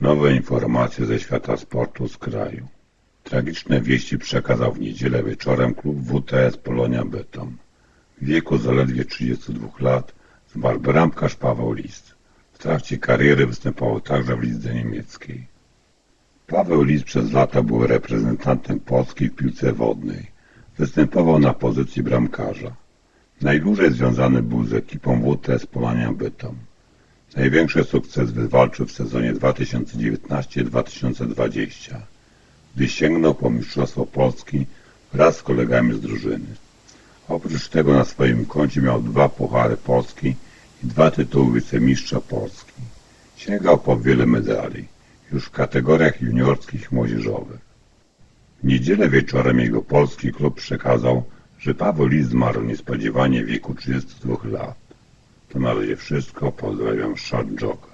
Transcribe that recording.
Nowe informacje ze świata sportu z kraju. Tragiczne wieści przekazał w niedzielę wieczorem klub WTS Polonia Bytom. W wieku zaledwie 32 lat zmarł bramkarz Paweł List. W trakcie kariery występował także w lidze niemieckiej. Paweł List przez lata był reprezentantem Polski w piłce wodnej. Występował na pozycji bramkarza. Najdłużej związany był z ekipą WTS Polonia Bytom. Największy sukces wywalczył w sezonie 2019-2020, gdy sięgnął po Mistrzostwo Polski wraz z kolegami z drużyny. Oprócz tego na swoim koncie miał dwa puchary Polski i dwa tytuły wicemistrza Polski. Sięgał po wiele medali, już w kategoriach juniorskich i młodzieżowych. W niedzielę wieczorem jego polski klub przekazał, że Paweł Lis zmarł niespodziewanie w wieku 32 lat. To na razie wszystko. Pozdrawiam, Shard Joker.